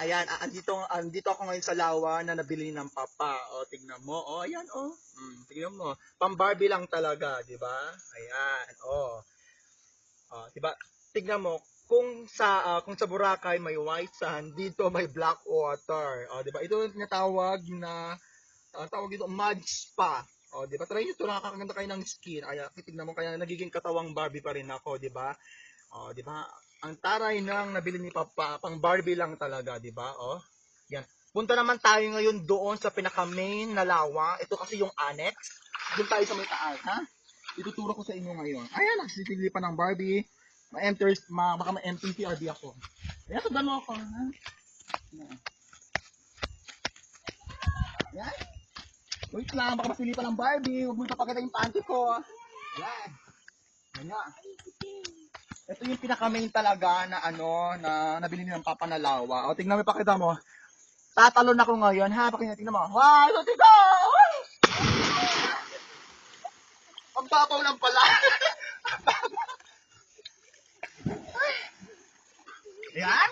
ayan, ah, andito, andito ako ngayon sa lawa na nabili ng papa. O, tignan mo. O, ayan, o. Mm, tignan mo. Pang Barbie lang talaga, di ba? Ayan, o. O, di ba? Tignan mo, kung sa ah, kung sa Boracay may white sand, dito may black water. O, di ba? Ito yung tinatawag na ang tawag dito mud spa. O, di ba? Try nyo ito, nakakaganda kayo ng skin. Ay, tignan mo, kaya nagiging katawang Barbie pa rin ako, di ba? O, di ba? Ang taray ng nabili ni Papa, pang Barbie lang talaga, di ba? O, yan. Punta naman tayo ngayon doon sa pinaka-main na lawa. Ito kasi yung annex. Doon tayo sa may taas, ha? Ituturo ko sa inyo ngayon. Ayan, nagsisili pa ng Barbie. Ma-enter, ma baka ma-enter PRB ako. Ayan, sundan mo ako, ha? Ayan. Wait lang, baka masili pa ng Barbie. Huwag mo ipapakita yung panty ko. Ayan. Ayan. Ito yung pinaka-main talaga na ano, na nabili ni ng Papa na lawa. O, tingnan mo, pakita mo. Tatalon ako ngayon, ha? Pakita, tingnan mo. Wow, so tingnan! Ang babaw lang pala. Yan.